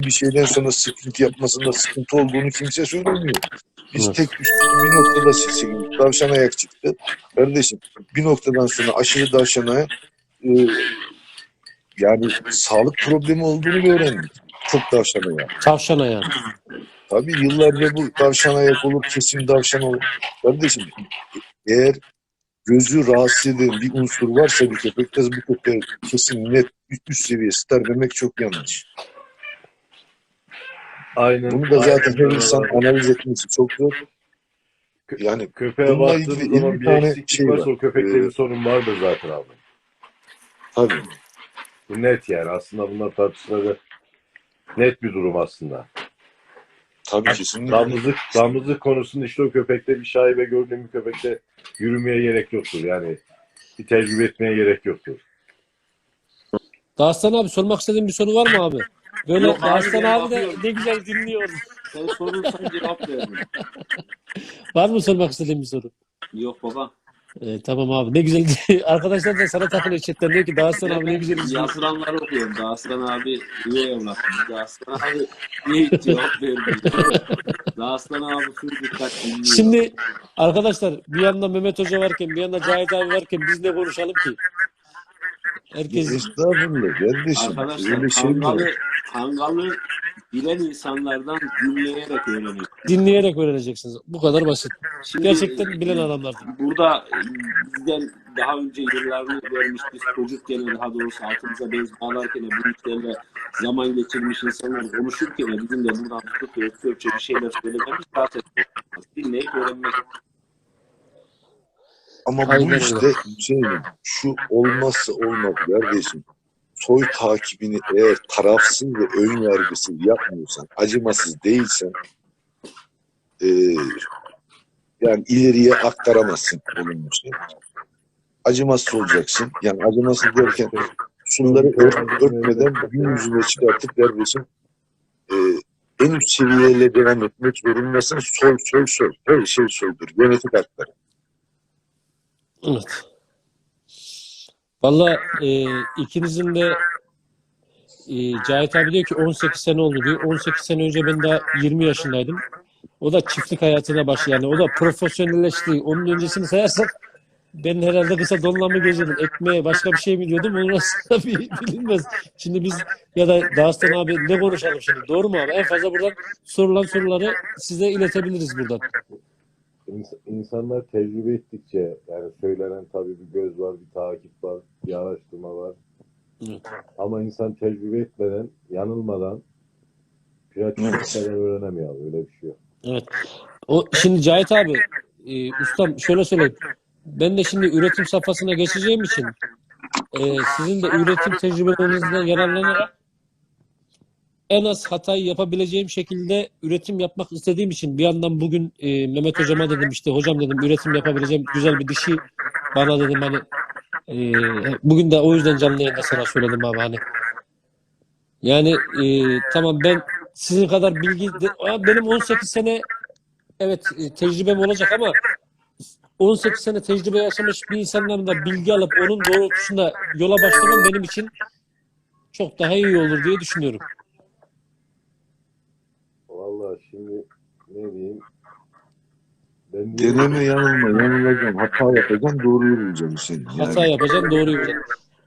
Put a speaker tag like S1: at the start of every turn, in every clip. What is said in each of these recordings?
S1: bir şeyden sonra sıkıntı yapmasında sıkıntı olduğunu kimse söylemiyor. Biz
S2: Evet.
S1: tek üstünü bir noktada seçildik. Tavşan ayak çıktı. Kardeşim bir noktadan sonra aşırı tavşan ayak e, yani sağlık problemi olduğunu öğrendik. Çok tavşan ayak.
S2: Tavşan ayağı.
S1: Tabii yıllarca bu tavşan ayak olur, kesim tavşan olur. Kardeşim eğer gözü rahatsız eden bir unsur varsa bir köpekte bu köpeğe kesin net üst seviye star demek çok yanlış.
S3: Aynen.
S1: Bunu da zaten her insan analiz etmesi çok zor. Yani
S3: Köpeğe
S1: Bununla ilgili
S3: zaman
S1: elli
S3: bir
S1: tane
S3: eksiklik
S1: şey
S3: varsa
S1: var.
S3: o köpekte
S1: Ee,
S3: bir sorun vardır zaten abi.
S1: tabii.
S3: Bu net yani. Aslında bunlar tartışılacak net bir durum aslında.
S1: Tabii kesinlikle.
S3: Damızlık, damızlık konusunda işte o köpekte bir şaibe gördüğüm bir köpekte yürümeye gerek yoktur. Yani bir tecrübe etmeye gerek yoktur.
S2: Dağıstan abi sormak istediğin bir soru var mı abi? Böyle
S4: Yok abi,
S2: de ne güzel dinliyor.
S4: Sen sorursan cevap veririm.
S2: Var mı sormak istediğin bir soru?
S4: Yok baba.
S2: Ee, tamam abi ne güzel. Arkadaşlar da sana takılıyor chatten diyor ki Dağıstan abi ne güzel izliyor.
S4: Yazılanları okuyorum. Dağıstan abi iyi evlat. Dağıstan abi iyi cevap vermiyor. Dağıstan abi full dikkat dinliyor.
S2: Şimdi arkadaşlar bir yanda Mehmet Hoca varken bir yanda Cahit abi varken biz ne konuşalım ki? Herkes
S1: Estağfurullah kardeşim.
S4: Arkadaşlar
S1: şey
S4: kangalı, kangalı bilen insanlardan dinleyerek öğreniyor.
S2: dinleyerek öğreneceksiniz. Bu kadar basit.
S4: Şimdi,
S2: Gerçekten
S4: e,
S2: bilen adamlar.
S4: Burada e, bizden daha önce yıllarını vermiş biz çocukken daha doğrusu altımıza bez bağlarken bu işlerle zaman geçirmiş insanlar konuşurken bizim de buradan tutup ölçü ölçü bir şeyler söylememiz zaten dinleyip öğrenmek.
S1: Ama bu işte Hüseyin, şu olmazsa olmaz kardeşim. Soy takibini eğer tarafsız ve ön yargısız yapmıyorsan, acımasız değilsen e, yani ileriye aktaramazsın olumlu şey. Acımasız olacaksın. Yani acımasız derken şunları ört, örtmeden gün yüzüne çıkartıp kardeşim e, en üst seviyeyle devam etmek zorundasın. Sol, sol, sol. Her şey soldur. Genetik hakları.
S2: Evet. Valla e, ikinizin de e, Cahit abi diyor ki 18 sene oldu diyor. 18 sene önce ben daha 20 yaşındaydım. O da çiftlik hayatına başladı. Yani o da profesyonelleşti. Onun öncesini sayarsak ben herhalde kısa donla mı geziyordum? Ekmeğe başka bir şey mi diyordum? Onu aslında bir bilinmez. Şimdi biz ya da Dağıstan abi ne konuşalım şimdi? Doğru mu abi? En fazla buradan sorulan soruları size iletebiliriz buradan.
S3: İns- İnsanlar tecrübe ettikçe yani söylenen tabii bir göz var, bir takip var, bir araştırma var.
S2: Evet.
S3: Ama insan tecrübe etmeden, yanılmadan pratik
S1: Evet.
S3: etmeden öğrenemiyor abi. Öyle bir şey yok.
S2: Evet. O şimdi Cahit abi, e, ustam şöyle söyleyeyim. Ben de şimdi üretim safhasına geçeceğim için e, sizin de üretim tecrübelerinizden yararlanarak en az hatayı yapabileceğim şekilde üretim yapmak istediğim için bir yandan bugün e, Mehmet hocama dedim işte hocam dedim üretim yapabileceğim güzel bir dişi bana dedim hani e, bugün de o yüzden canlı yayında sana söyledim abi hani yani e, tamam ben sizin kadar bilgi de- benim 18 sene evet e, tecrübem olacak ama 18 sene tecrübe yaşamış bir insandan da bilgi alıp onun doğrultusunda yola başlamam benim için çok daha iyi olur diye düşünüyorum.
S3: Vallahi şimdi ne diyeyim? Ben
S1: Deneme yanılma, yanılacağım, hata yapacağım, doğruyu bulacağım senin. Yani
S2: Hata yapacağım, doğru yapacağım.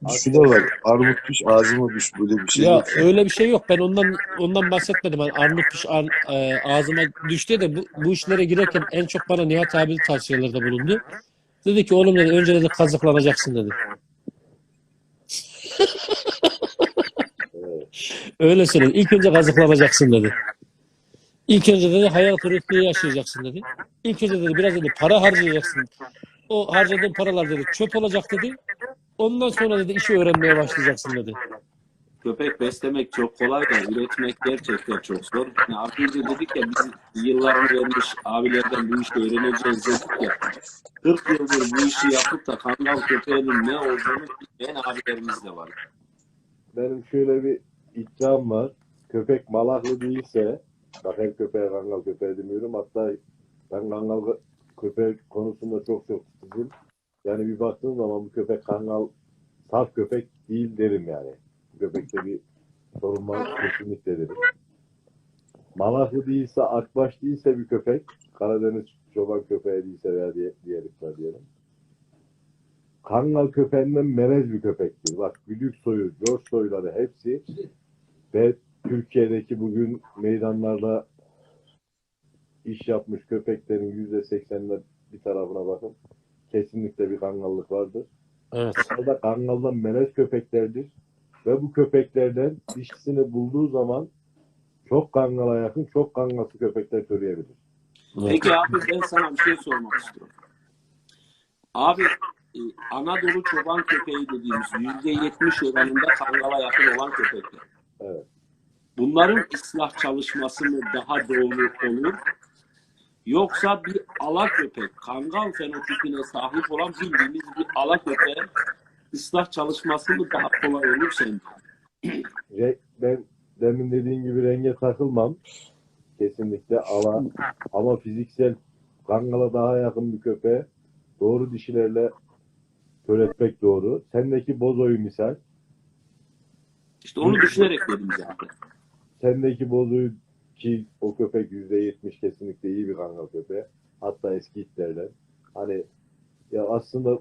S1: şu da var, armut düş, ağzıma düş, böyle bir şey
S2: Ya
S1: yok.
S2: öyle bir şey yok. Ben ondan ondan bahsetmedim. Hani armut piş ar- e, ağzıma düştü de bu, bu işlere girerken en çok bana Nihat abi tavsiyelerde bulundu. Dedi ki oğlum dedi önce dedi kazıklanacaksın dedi.
S3: evet,
S2: Öyle söyledi. İlk önce kazıklanacaksın dedi. İlk önce dedi hayal kırıklığı yaşayacaksın dedi. İlk önce dedi biraz dedi para harcayacaksın. O harcadığın paralar dedi çöp olacak dedi. Ondan sonra dedi işi öğrenmeye başlayacaksın dedi.
S4: Köpek beslemek çok kolay da üretmek gerçekten çok zor. Yani önce dedik ya biz yıllarını vermiş abilerden bu işi öğreneceğiz dedik ya. 40 yıldır bu işi yapıp da kangal köpeğinin ne olduğunu bilmeyen abilerimiz de var.
S3: benim şöyle bir iddiam var. Köpek malaklı değilse bak her köpeğe kangal köpeği demiyorum. Hatta ben kangal köpek konusunda çok çok titizim. Yani bir baktığım zaman bu köpek kangal saf köpek değil derim yani. Bu köpekte bir sorun var kesinlikle derim. Malaklı değilse, akbaş değilse bir köpek, Karadeniz çoban köpeği değilse veya diye, de diyelim. Kangal köpeğinden melez bir köpektir. Bak Güdük soyu, George soyları hepsi ve Türkiye'deki bugün meydanlarda iş yapmış köpeklerin yüzde seksenine bir tarafına bakın. Kesinlikle bir kangallık vardır.
S2: Evet.
S3: Orada kangaldan melez köpeklerdir. Ve bu köpeklerden dişisini bulduğu zaman çok kangala yakın, çok kangalsı köpekler türeyebilir.
S4: Peki abi ben sana bir şey sormak istiyorum. Abi e, Anadolu çoban köpeği dediğimiz yüzde yetmiş oranında kangala yakın olan köpekler.
S3: Evet.
S4: Bunların ıslah çalışması mı daha doğru olur? Yoksa bir ala köpek, kangal fenotipine sahip olan bildiğimiz bir ala köpeğin ıslah çalışması mı daha kolay olur sence?
S3: Ben demin dediğim gibi renge takılmam. Kesinlikle ala ama fiziksel kangala daha yakın bir köpeğe doğru dişilerle töretmek doğru. Sendeki bozoyu misal.
S4: İşte onu düşünerek dedim zaten.
S3: Sendeki bozuyu ki o köpek yüzde yetmiş kesinlikle iyi bir kangal köpeği. Hatta eski itlerden. Hani ya aslında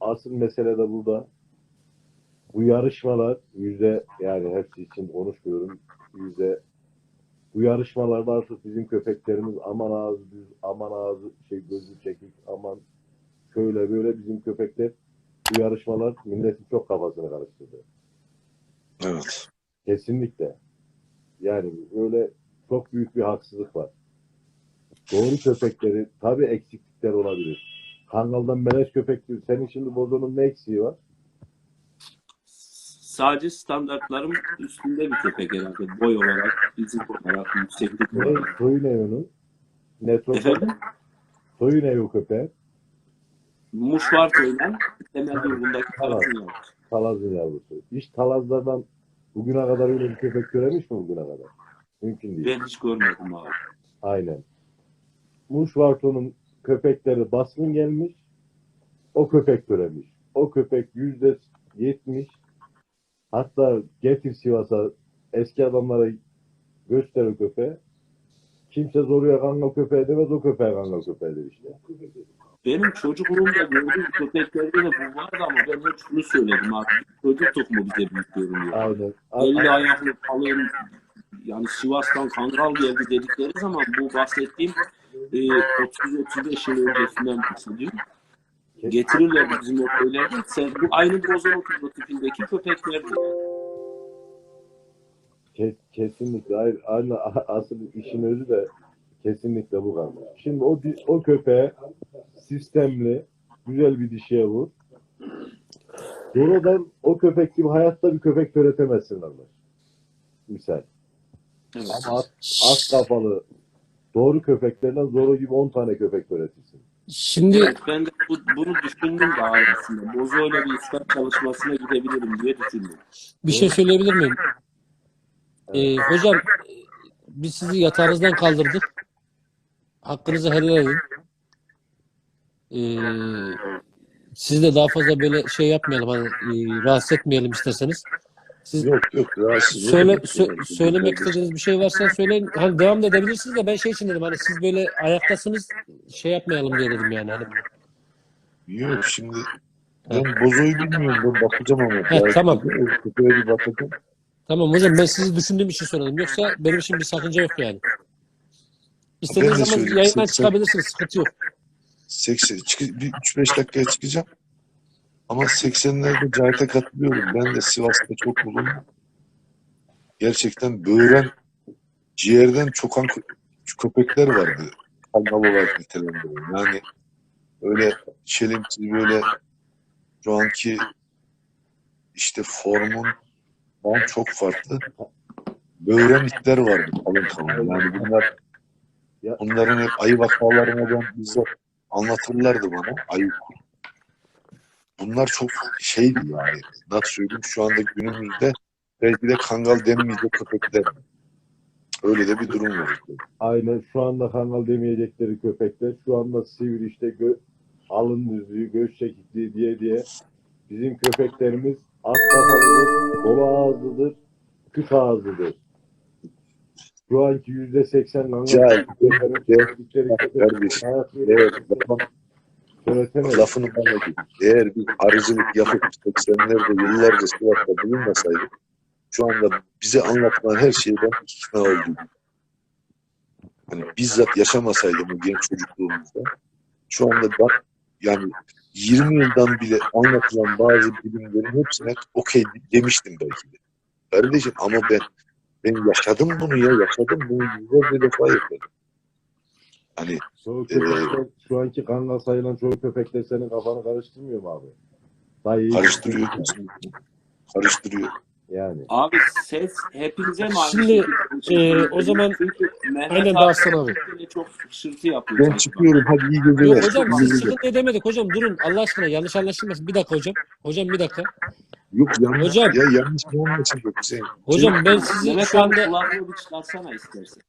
S3: asıl mesele de burada. Bu yarışmalar yüzde yani hepsi için konuşmuyorum. Yüzde bu yarışmalarda artık bizim köpeklerimiz aman ağzı düz, aman ağzı şey gözü çekik, aman şöyle böyle bizim köpekler bu yarışmalar milletin çok kafasını karıştırdı.
S1: Evet.
S3: Kesinlikle. Yani öyle çok büyük bir haksızlık var. Doğru köpekleri tabii eksiklikler olabilir. Kangaldan melez köpektir. Senin şimdi bozonun ne eksiği var?
S4: Sadece standartların üstünde bir köpek herhalde. Boy olarak, fizik olarak, yükseklik
S3: Ne,
S4: olarak.
S3: soyu ne onun? Ne
S4: Efendim?
S3: soyu ne o köpeğin?
S4: Muşvar oynan temel grubundaki tarafın yavrusu.
S3: Talazın yavrusu. Hiç talazlardan bugüne kadar öyle bir köpek göremiş mi bugüne kadar? Mümkün değil.
S4: Ben hiç görmedim abi.
S3: Aynen. Muşvarto'nun köpekleri baskın gelmiş. O köpek türemiş. O köpek yüzde yetmiş. Hatta getir Sivas'a eski adamlara göster o köpeği. Kimse zoruya kangal köpeği demez o köpeğe kangal köpeğidir işte.
S4: Benim çocukluğumda gördüğüm köpeklerde de bu vardı ama ben hep şunu söyledim abi. Çocuk mu bize büyük görünüyor?
S3: Aynen.
S4: Elli ayaklı kalın yani Sivas'tan kangal geldi dedikleri zaman bu bahsettiğim e, 30-35 yıl öncesinden bahsediyorum. Getirirler bizim o köylerde. Sen, bu aynı bozon prototipindeki köpeklerdi.
S3: Kes- kesinlikle. Aynı, aynı asıl işin özü de kesinlikle bu kangal. Şimdi o, o köpeğe sistemli güzel bir dişiye vur. Doğrudan o köpek gibi hayatta bir köpek öğretemezsin kardeş. Misal.
S4: Evet.
S3: Ama az, az kafalı doğru köpeklerden zoru gibi 10 tane köpek öğretirsin.
S2: Şimdi
S4: Evet, ben de bu, bunu düşündüm daha aslında. Bozo'yla bir ispat çalışmasına gidebilirim diye düşündüm.
S2: bir şey söyleyebilir miyim? Ee, hocam e, biz sizi yatağınızdan kaldırdık. Hakkınızı helal edin. Ee, siz de daha fazla böyle şey yapmayalım hani e, rahatsız etmeyelim isterseniz. Siz
S1: Yok yok rahatsız
S2: söyle sö- söylemek istediğiniz bir şey varsa söyleyin. Hani devam da edebilirsiniz de ben şey için dedim hani siz böyle ayaktasınız şey yapmayalım diye dedim yani. Hani,
S1: Yok şimdi ben bozoyu bilmiyorum ben bakacağım ama.
S2: He, tamam.
S1: O köpeğe bir bakacağım.
S2: tamam hocam ben sizi düşündüğüm için söyledim. Yoksa benim için bir sakınca yok yani. İstediğiniz
S1: Ben de
S2: zaman
S1: söyleyeyim.
S2: yayından
S1: Sen-
S2: çıkabilirsiniz. Sıkıntı yok.
S1: 80, çık- bir 3-5 dakikaya çıkacağım. Ama 80'lerde Cahit'e katılıyorum. Ben de Sivas'ta çok bulundum. Gerçekten böğren, ciğerden çokan kö- köpekler vardı. Kangal olarak nitelendiriyorum. Yani öyle çelimsiz böyle şu anki işte formun ben çok farklı. Böğren itler vardı kalın kalın. Yani bunlar onların hep ayı vakalarını ben bizzat anlatırlardı bana ayı. Bunlar çok şeydi yani. Nasıl söyleyeyim şu anda günümüzde belki de kangal denmeyecek köpekler. Öyle de bir durum var.
S3: Aynen şu anda kangal demeyecekleri köpekler şu anda sivri işte gö alın düzlüğü, göz çekikliği diye diye bizim köpeklerimiz az kafalıdır, dolu ağızlıdır, küt ağızlıdır. Şu anki yüzde seksen
S1: Cahil, kardeşim, eğer lafın,
S3: söyletemez.
S1: lafını bana gibi, eğer bir arıcılık yapıp 80'lerde yıllarca Sivas'ta bulunmasaydık, şu anda bize anlatılan her şeyden ikna oldum. Hani bizzat yaşamasaydım o genç çocukluğumuzda, şu anda bak yani 20 yıldan bile anlatılan bazı bilimlerin hepsine okey demiştim belki de. Kardeşim ama ben ben yaşadım bunu ya yaşadım bunu yüzlerce defa yaşadım. Hani
S3: Çoğu köpekler, şu anki kangal sayılan çoğu köpekler senin kafanı karıştırmıyor mu abi? Dayı
S1: karıştırıyor. Karıştırıyor.
S3: yani.
S4: Abi ses hepinize mi
S2: Şimdi, e, o zaman-
S4: Mehmet
S2: Aynen
S4: abi
S2: Dağıstan abi.
S4: çok hışırtı yapıyor.
S1: Ben çıkıyorum hadi iyi geceler.
S2: Yok hocam siz sıkıntı edemedik hocam durun Allah aşkına yanlış anlaşılmasın. Bir dakika hocam. Hocam bir dakika.
S1: Yok yanlış.
S2: Hocam.
S1: Ya yanlış mı olmasın yok Hüseyin.
S2: Hocam ben sizi şu anda
S4: kulağını bir çıkarsana istersen.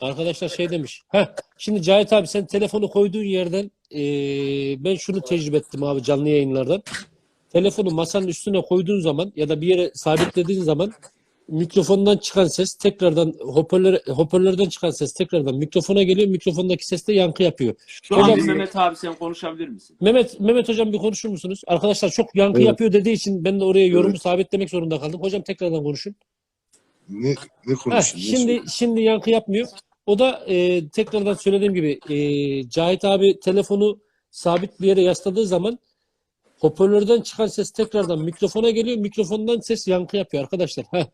S2: arkadaşlar şey demiş. Heh, şimdi Cahit abi sen telefonu koyduğun yerden eee, ben şunu tecrübe ettim abi canlı yayınlardan. Telefonu masanın üstüne koyduğun zaman ya da bir yere sabitlediğin zaman mikrofondan çıkan ses tekrardan hoparlör, hoparlörden çıkan ses tekrardan mikrofona geliyor. Mikrofondaki ses de yankı yapıyor.
S4: Şu
S2: Hocam-
S4: an Mehmet abi sen konuşabilir misin?
S2: Mehmet Mehmet hocam bir konuşur musunuz? Arkadaşlar çok yankı
S1: Evet.
S2: yapıyor dediği için ben de oraya yorumu
S1: Evet.
S2: sabitlemek zorunda kaldım. Hocam tekrardan konuşun.
S1: Ne, ne
S2: Heh,
S1: konuşuyorsun?
S2: şimdi şimdi yankı yapmıyor. O da e, tekrardan söylediğim gibi e, Cahit abi telefonu sabit bir yere yasladığı zaman hoparlörden çıkan ses tekrardan mikrofona geliyor. Mikrofondan ses yankı yapıyor arkadaşlar. Heh.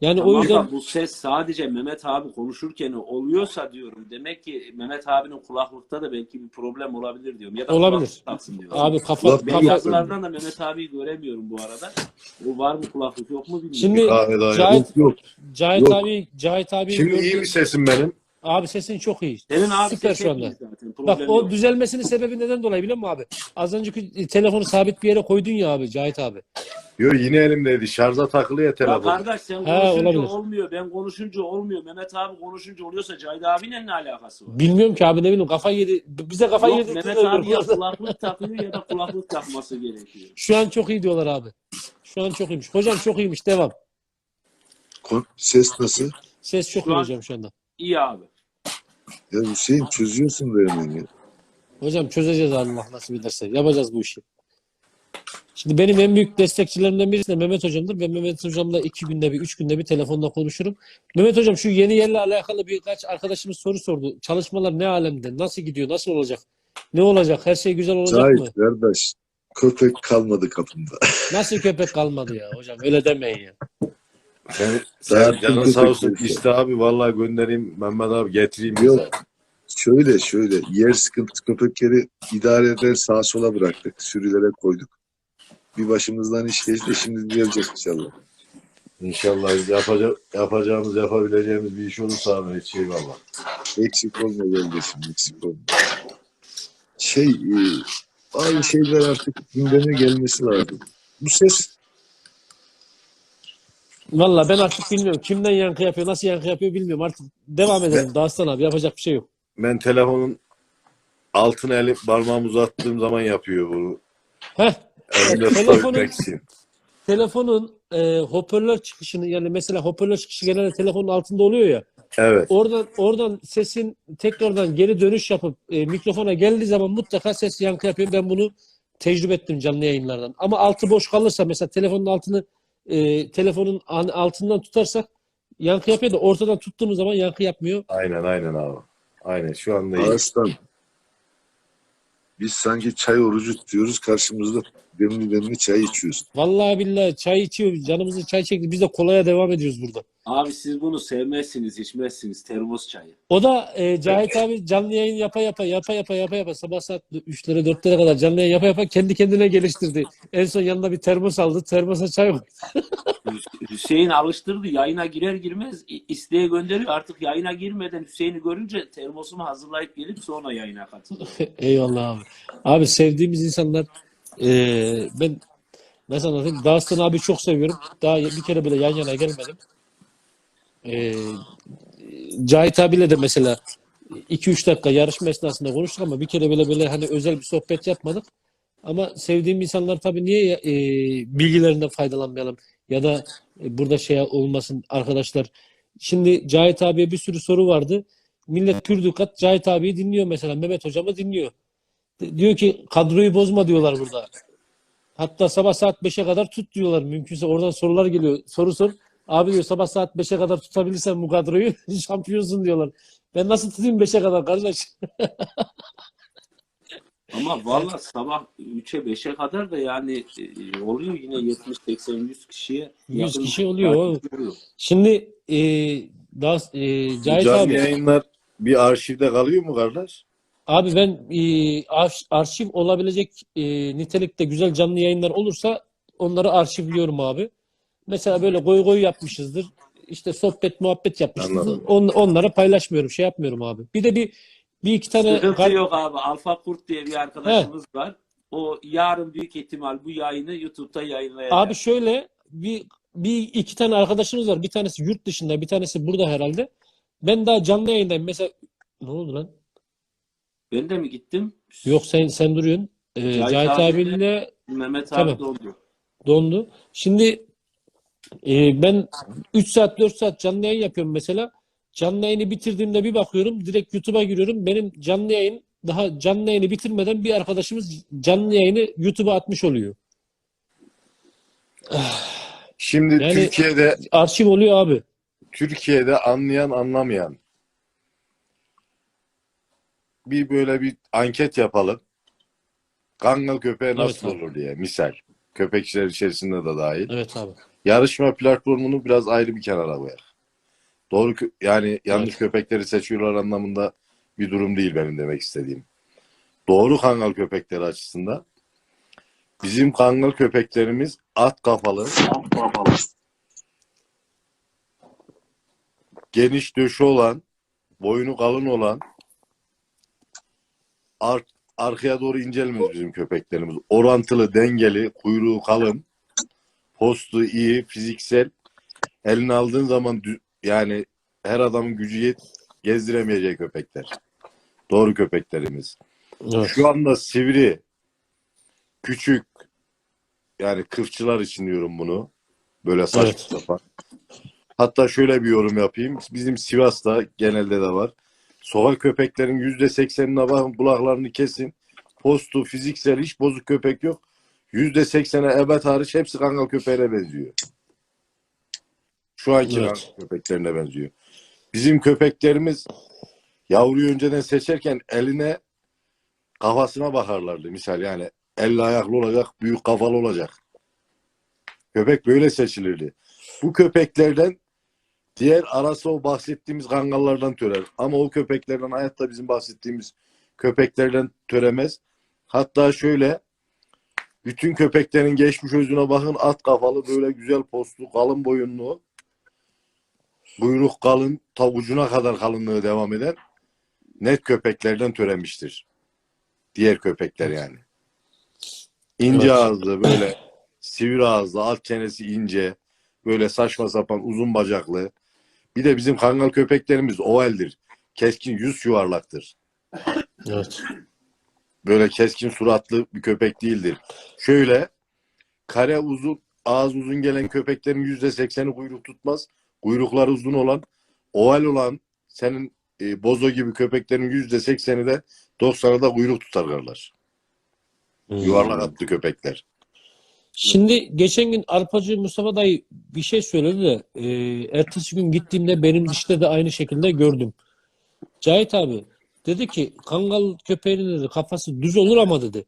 S2: Yani
S4: Tamam
S2: o yüzden
S4: bu ses sadece Mehmet abi konuşurken oluyorsa diyorum. Demek ki Mehmet abinin kulaklıkta da belki bir problem olabilir diyorum. Ya da
S2: Olabilir.
S4: diyorum.
S2: abi kafa
S4: Ben
S2: kafa
S4: yazılardan da Mehmet abiyi göremiyorum bu arada. O var mı kulaklık yok mu bilmiyorum.
S2: Şimdi Cahit
S1: Yok yok.
S2: Cahit
S1: Yok.
S2: abi Cahit abi
S5: Şimdi iyi mi sesim benim?
S2: Abi sesin çok iyi.
S4: Senin abi
S2: Süper şu anda.
S4: zaten.
S2: Bak o
S4: yok.
S2: düzelmesinin sebebi neden dolayı biliyor musun abi? Az önceki telefonu sabit bir yere koydun ya abi Cahit abi.
S5: Yo yine elimdeydi. Şarja takılı ya
S4: Ya
S5: telefon.
S4: kardeş sen
S2: Ha,
S4: konuşunca
S2: olabilir.
S4: olmuyor. Ben konuşunca olmuyor. Mehmet abi konuşunca oluyorsa Cahit abiyle ne alakası var?
S2: Bilmiyorum ki abi ne bileyim kafayı yedi. Bize kafayı
S4: Yok,
S2: yedi.
S4: Mehmet abi ya kulaklık takıyor ya da kulaklık takması gerekiyor.
S2: Şu an çok iyi diyorlar abi. Şu an çok iyiymiş. Hocam çok iyiymiş. Devam.
S1: Kon- Ses nasıl?
S2: Ses çok
S4: Şu
S2: iyi
S4: an-
S2: hocam şu anda.
S4: İyi abi.
S1: Ya Hüseyin çözüyorsun da hemen ya.
S2: Hocam çözeceğiz Allah nasip ederse. Yapacağız bu işi. Şimdi benim en büyük destekçilerimden birisi de Mehmet hocamdır. Ben Mehmet hocamla iki günde bir, üç günde bir telefonla konuşurum. Mehmet hocam şu yeni yerle alakalı birkaç arkadaşımız soru sordu. Çalışmalar ne alemde? Nasıl gidiyor? Nasıl olacak? Ne olacak? Her şey güzel olacak mı?
S1: Cahit kardeş. Köpek kalmadı kapımda.
S2: Nasıl köpek kalmadı ya hocam? Öyle demeyin ya.
S5: Sen, sen canın sağ olsun. İste abi vallahi göndereyim Mehmet abi getireyim.
S1: Yok. Şöyle şöyle yer sıkıntısı köpekleri idare eder sağa sola bıraktık. Sürülere koyduk. Bir başımızdan iş geçti şimdi düzelecek inşallah.
S5: İnşallah yapacak, yapacağımız yapabileceğimiz bir iş olursa abi hiç şey valla.
S1: Eksik olma kardeşim eksik olma. Şey e, bazı şeyler artık gündeme gelmesi lazım. Bu ses
S2: Valla ben artık bilmiyorum. Kimden yankı yapıyor, nasıl yankı yapıyor bilmiyorum. Artık devam edelim. Dağıstan abi yapacak bir şey yok.
S5: Ben telefonun altına eli parmağımı uzattığım zaman yapıyor bunu.
S2: Heh,
S5: Elimde
S2: Telefonun- telefonun e, hoparlör çıkışını yani mesela hoparlör çıkışı genelde telefonun altında oluyor ya.
S5: Evet.
S2: Oradan oradan sesin tekrardan geri dönüş yapıp e, mikrofona geldiği zaman mutlaka ses yankı yapıyor. Ben bunu tecrübe ettim canlı yayınlardan. Ama altı boş kalırsa mesela telefonun altını e, telefonun an- altından tutarsak yankı yapıyor da ortadan tuttuğumuz zaman yankı yapmıyor.
S5: Aynen aynen abi. Aynen şu anda.
S1: Ağustan. Biz sanki çay orucu tutuyoruz karşımızda demli demli çay içiyoruz.
S2: Vallahi billahi çay içiyor. Canımızı çay çekti. Biz de kolaya devam ediyoruz burada.
S4: Abi siz bunu sevmezsiniz, içmezsiniz. Termos çayı.
S2: O da e, Cahit abi canlı yayın yapa yapa yapa yapa yapa yapa sabah saat 3'lere 4'lere kadar canlı yayın yapa yapa kendi kendine geliştirdi. En son yanında bir termos aldı. Termosa çay koydu.
S4: Hüs- Hüseyin alıştırdı. Yayına girer girmez isteğe gönderiyor. Artık yayına girmeden Hüseyin'i görünce termosumu hazırlayıp gelip sonra yayına katılıyor.
S2: Eyvallah abi. Abi sevdiğimiz insanlar e, ben nasıl anlatayım? Dağıstan abi çok seviyorum. Daha bir kere bile yan yana gelmedim. E, Cahit abiyle de mesela 2-3 dakika yarışma esnasında konuştuk ama bir kere bile böyle hani özel bir sohbet yapmadık. Ama sevdiğim insanlar tabii niye e, bilgilerinden faydalanmayalım ya da e, burada şey olmasın arkadaşlar Şimdi Cahit abiye bir sürü soru vardı. Millet pürdükat Cahit abiyi dinliyor mesela. Mehmet hocamı dinliyor. Diyor ki kadroyu bozma diyorlar burada. Hatta sabah saat 5'e kadar tut diyorlar. Mümkünse oradan sorular geliyor. Soru sor. Abi diyor sabah saat 5'e kadar tutabilirsen bu kadroyu şampiyonsun diyorlar. Ben nasıl tutayım 5'e kadar kardeş?
S4: Ama valla sabah 3'e 5'e kadar da yani e, oluyor yine 70 80 100 kişiye
S2: 100
S4: yakın
S2: kişi oluyor. Şimdi e, daha e, Cahit
S5: canlı
S2: abi
S5: yayınlar bir arşivde kalıyor mu kardeş?
S2: Abi ben e, arş- arşiv olabilecek e, nitelikte güzel canlı yayınlar olursa onları arşivliyorum abi. Mesela böyle goy goy yapmışızdır. İşte sohbet muhabbet yapmışızdır. On, onlara paylaşmıyorum. Şey yapmıyorum abi. Bir de bir bir iki tane
S4: Sıkıntı yok abi. Alfa Kurt diye bir arkadaşımız var. O yarın büyük ihtimal bu yayını YouTube'da yayınlayacak.
S2: abi şöyle bir bir iki tane arkadaşımız var. Bir tanesi yurt dışında, bir tanesi burada herhalde. Ben daha canlı yayındayım. Mesela ne oldu lan?
S4: Ben de mi gittim?
S2: Yok sen sen duruyorsun. Ee,
S4: Cahit
S2: Cahit
S4: abiyle-
S2: abiyle
S4: Mehmet
S2: Tamam.
S4: abi doldu.
S2: dondu. Şimdi e, ben 3 saat 4 saat canlı yayın yapıyorum mesela. Canlı yayını bitirdiğimde bir bakıyorum direkt YouTube'a giriyorum. Benim canlı yayın daha canlı yayını bitirmeden bir arkadaşımız canlı yayını YouTube'a atmış oluyor.
S5: Şimdi
S2: Yani-
S5: Türkiye'de
S2: Arşiv oluyor abi.
S5: Türkiye'de anlayan anlamayan bir böyle bir anket yapalım. Kangal köpeğe nasıl
S2: Evet abi.
S5: olur diye misal. Köpekçiler içerisinde de dahil.
S2: Evet abi.
S5: Yarışma platformunu biraz ayrı bir kenara koyar. Doğru kö- yani yanlış
S2: Evet.
S5: köpekleri seçiyorlar anlamında bir durum değil benim demek istediğim. Doğru kangal köpekleri açısından bizim kangal köpeklerimiz at kafalı, geniş döşü olan, boynu kalın olan, ar- arkaya doğru incelmez bizim köpeklerimiz. Orantılı, dengeli, kuyruğu kalın, postu iyi, fiziksel. Eline aldığın zaman yani her adamın gücü yet gezdiremeyecek köpekler. Doğru köpeklerimiz.
S2: Evet.
S5: Şu anda sivri, küçük, yani kırkçılar için diyorum bunu. Böyle saçma
S2: Evet.
S5: sapan. Hatta şöyle bir yorum yapayım. Bizim Sivas'ta genelde de var. Sokak köpeklerin yüzde seksenine bakın kulaklarını kesin. Postu, fiziksel hiç bozuk köpek yok. Yüzde seksene ebet hariç hepsi kangal köpeğine benziyor. Şu anki
S2: Evet.
S5: kangal köpeklerine benziyor. Bizim köpeklerimiz yavruyu önceden seçerken eline kafasına bakarlardı misal yani elli ayaklı olacak, büyük kafalı olacak. Köpek böyle seçilirdi. Bu köpeklerden diğer arası o bahsettiğimiz kangallardan törer. Ama o köpeklerden hayatta bizim bahsettiğimiz köpeklerden töremez. Hatta şöyle bütün köpeklerin geçmiş özüne bakın at kafalı böyle güzel postlu kalın boyunlu buyruk kalın ta ucuna kadar kalınlığı devam eden net köpeklerden töremiştir. Diğer köpekler yani. İnce
S2: Evet.
S5: ağızlı böyle sivri ağızlı alt çenesi ince böyle saçma sapan uzun bacaklı. Bir de bizim kangal köpeklerimiz ovaldir. Keskin yüz yuvarlaktır.
S2: Evet.
S5: Böyle keskin suratlı bir köpek değildir. Şöyle kare uzun ağız uzun gelen köpeklerin yüzde sekseni kuyruk tutmaz. Kuyrukları uzun olan oval olan senin e, bozo gibi köpeklerin yüzde sekseni de 90'ı da kuyruk tutarlar.
S2: Hmm.
S5: Yuvarlak atlı köpekler.
S2: Şimdi geçen gün Arpacı Mustafa dayı bir şey söyledi de e, ertesi gün gittiğimde benim dişte de aynı şekilde gördüm. Cahit abi dedi ki kangal köpeğinin dedi kafası düz olur ama dedi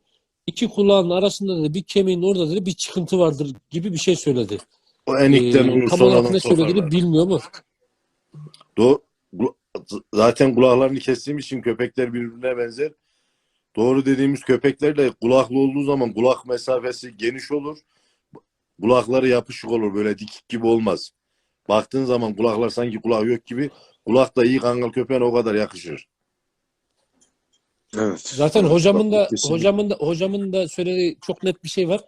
S2: iki kulağın arasında dedi bir kemiğin orada dedi bir çıkıntı vardır gibi bir şey söyledi.
S5: O enikten
S2: E,
S5: olur
S2: tam olarak ne söylediğini bilmiyor mu?
S5: Do gu- zaten kulaklarını kestiğim için köpekler birbirine benzer. Doğru dediğimiz köpekler de kulaklı olduğu zaman kulak mesafesi geniş olur. Kulakları yapışık olur. Böyle dikik gibi olmaz. Baktığın zaman kulaklar sanki kulak yok gibi. Kulak da iyi kangal köpeğine o kadar yakışır.
S1: Evet.
S2: Zaten
S1: Evet,
S2: hocamın da
S1: kesinlikle.
S2: hocamın da hocamın da söylediği çok net bir şey var.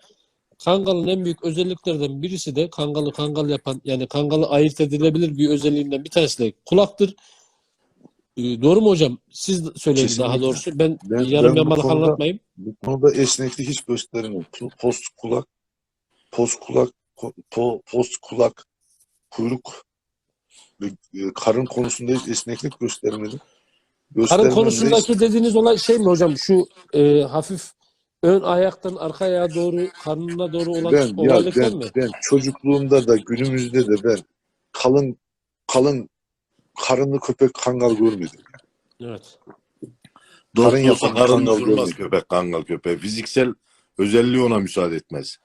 S2: Kangal'ın en büyük özelliklerden birisi de Kangal'ı Kangal yapan yani Kangal'ı ayırt edilebilir bir özelliğinden bir tanesi de kulaktır. Ee, doğru mu hocam? Siz söyleyin
S1: Kesinlikle.
S2: daha doğrusu. Ben,
S1: Ben-
S2: yarım yamalak anlatmayayım.
S1: Bu konuda esneklik hiç göstermiyor. Post kulak, post kulak, po- post kulak, kuyruk e, karın konusunda hiç esneklik göstermedim.
S2: Karın konusundaki dediğiniz olay şey mi hocam? Şu e, hafif ön ayaktan arka ayağa doğru karnına doğru olan
S1: ben, ya
S2: olaylıktan
S1: ben,
S2: mı?
S1: ben çocukluğumda da günümüzde de ben kalın kalın karınlı köpek kangal görmedim.
S2: Evet.
S5: Dost
S1: Karın
S5: olsa
S1: yapan
S5: karın
S1: kangal görmedim.
S5: köpek kangal köpeği. Fiziksel özelliği ona müsaade etmez.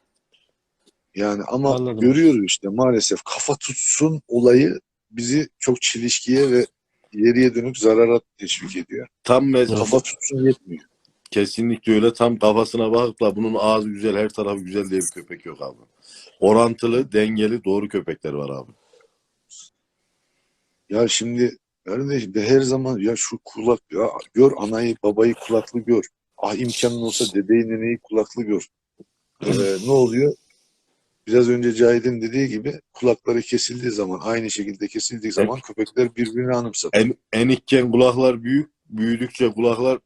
S1: Yani ama
S2: Anladım.
S1: görüyoruz işte maalesef kafa tutsun olayı bizi çok çelişkiye ve ileriye dönük zarara teşvik ediyor.
S5: Tam mez
S1: Kafa tutsun yetmiyor.
S5: kesinlikle öyle. Tam kafasına bakıp da bunun ağzı güzel, her tarafı güzel diye bir köpek yok abi. Orantılı, dengeli, doğru köpekler var abi.
S1: Ya şimdi kardeşim de her zaman ya şu kulak ya gör anayı babayı kulaklı gör. Ah imkanın olsa dedeyi neneyi kulaklı gör. Ee, ne oluyor? Biraz önce Cahit'in dediği gibi kulakları kesildiği zaman aynı şekilde kesildiği zaman köpekler birbirini anımsatır.
S5: En, enikken kulaklar büyük, büyüdükçe kulaklar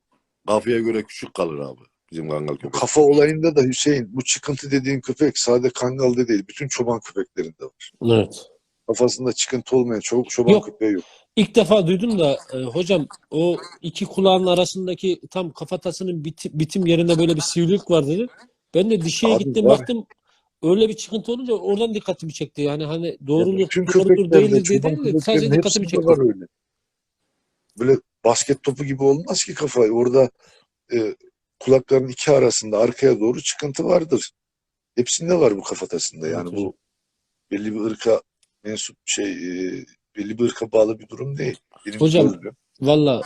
S5: kafaya göre küçük kalır abi. Bizim kangal köpek.
S1: Kafa olayında da Hüseyin bu çıkıntı dediğin köpek sade kangalda değil bütün çoban köpeklerinde var.
S2: Evet.
S1: Kafasında çıkıntı olmayan çok çoban
S2: Yok.
S1: köpeği yok.
S2: İlk defa duydum da e, hocam o iki kulağın arasındaki tam kafatasının biti- bitim yerinde böyle bir sivrilik var dedi. Ben de dişiye
S1: Abi
S2: gittim
S1: var.
S2: baktım öyle bir çıkıntı olunca oradan dikkatimi çekti. Yani hani doğruluk
S1: Bütün
S2: doğrudur
S1: köpeklerde,
S2: değildir diye değil de sadece dikkatimi çekti.
S1: var öyle. Böyle basket topu gibi olmaz ki kafa. Orada e, kulakların iki arasında arkaya doğru çıkıntı vardır. Hepsinde var bu kafatasında. Yani
S2: Evet
S1: bu belli bir ırka mensup şey e, belli bir ırka bağlı bir durum değil. Benim
S2: Hocam. Valla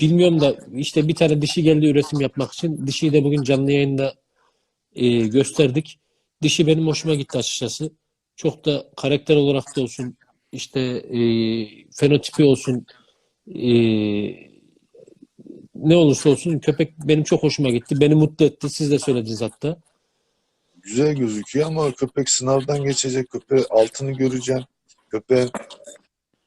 S2: bilmiyorum da işte bir tane dişi geldi üretim yapmak için. Dişiyi de bugün canlı yayında e, gösterdik. Dişi benim hoşuma gitti açıkçası. Çok da karakter olarak da olsun işte e, fenotipi olsun e, ne olursa olsun köpek benim çok hoşuma gitti. Beni mutlu etti. Siz de söylediniz hatta.
S1: Güzel gözüküyor ama köpek sınavdan geçecek. Köpeğin altını göreceksin. Köpeğin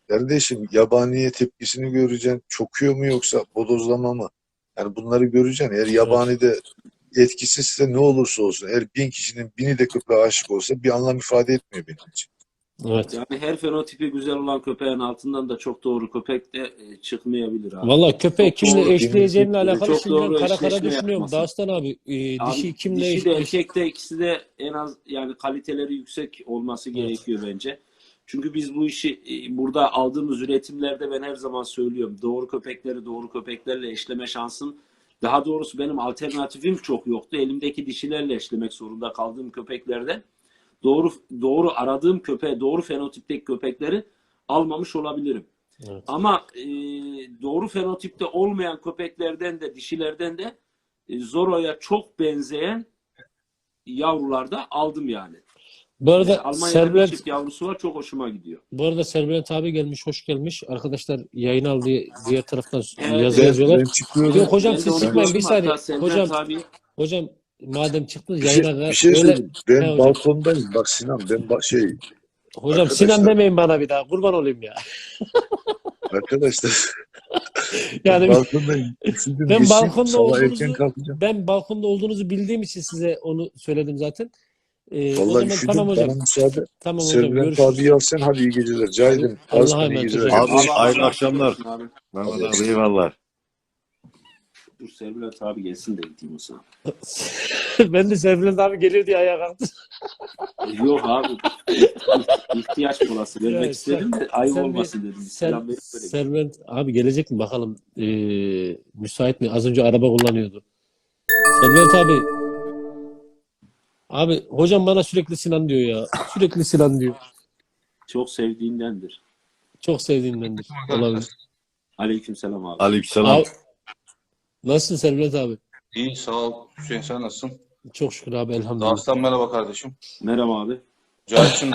S1: kardeşim yabaniye tepkisini göreceksin. Çokuyor mu yoksa bodozlama mı? Yani bunları göreceksin. Eğer yabani de etkisizse ne olursa olsun. Eğer bin kişinin bini de köpeğe aşık olsa bir anlam ifade etmiyor benim için.
S2: Evet.
S4: Yani her fenotipi güzel olan köpeğin altından da çok doğru köpek de e, çıkmayabilir abi.
S2: Valla köpeği
S4: Çok
S2: kimle
S4: doğru.
S2: eşleyeceğimle alakalı
S4: Çok
S2: şimdi ben
S4: doğru
S2: kara kara düşünüyorum.
S4: yapması.
S2: Dağıstan abi e,
S4: Abi,
S2: dişi kimle
S4: dişi de erkek de ikisi de en az yani kaliteleri yüksek olması gerekiyor bence. Çünkü biz bu işi e, burada aldığımız üretimlerde ben her zaman söylüyorum. Doğru köpekleri doğru köpeklerle eşleme şansım daha doğrusu benim alternatifim çok yoktu. Elimdeki dişilerle eşlemek zorunda kaldığım köpeklerde doğru doğru aradığım köpeği, doğru fenotipteki köpekleri almamış olabilirim.
S2: Evet.
S4: Ama e, doğru fenotipte olmayan köpeklerden de dişilerden de e, Zoro'ya çok benzeyen yavrular da aldım yani.
S2: Bu arada
S4: E, Almanya'da bir
S2: Serbent
S4: çift yavrusu var çok hoşuma gidiyor.
S2: Bu arada Serbent abi gelmiş, hoş gelmiş. Arkadaşlar yayın al diye diğer taraftan
S4: Evet,
S2: yazı yazıyorlar.
S1: ben.
S2: Yok hocam siz çıkmayın bir saniye. Hocam hocam madem çıktınız
S1: Bir şey,
S2: yayına
S1: bir şey
S2: öyle
S1: söyleyeyim. Ben
S2: hocam.
S1: balkondayım. Bak Sinan ben ba- şey
S2: hocam
S1: Arkadaşlar-
S2: Sinan demeyin bana bir daha. Kurban olayım ya.
S1: arkadaşlar
S2: Yani
S1: balkondayım.
S2: Ben balkonda olduğunuzu- ben balkonda olduğunuzu bildiğim için size onu söyledim zaten. Ee,
S1: Vallahi üşüdüm.
S2: tamam hocam.
S1: Bana müsaade.
S2: Tamam hocam
S1: Serbent
S2: görüşürüz.
S1: al sen. Hadi iyi geceler. Cahit'im.
S2: Allah'a emanet hocam.
S5: Abi, hayırlı akşamlar.
S4: abi
S5: eyvallah.
S4: Dur Serbilet abi gelsin de gideyim o zaman.
S2: ben de Serbent abi geliyor diye ayağa kalktım.
S4: Yok abi. ihtiyaç molası vermek
S2: Ya,
S4: istedim de ayıp olmasın dedim. Selam verip böyle.
S2: Abi gelecek mi bakalım. Ee, müsait mi? Az önce araba kullanıyordu. Serbent abi. Abi hocam bana sürekli Sinan diyor ya. Sürekli Sinan diyor.
S4: Çok sevdiğindendir.
S2: Çok sevdiğimdendir. Olabilir.
S4: Aleykümselam abi.
S5: Aleykümselam.
S2: Abi, nasılsın Serbent abi?
S6: İyi sağ ol. Hüseyin sen nasılsın?
S2: Çok şükür abi elhamdülillah.
S6: Dağıstan merhaba kardeşim.
S4: Merhaba abi.
S6: Cahit'cim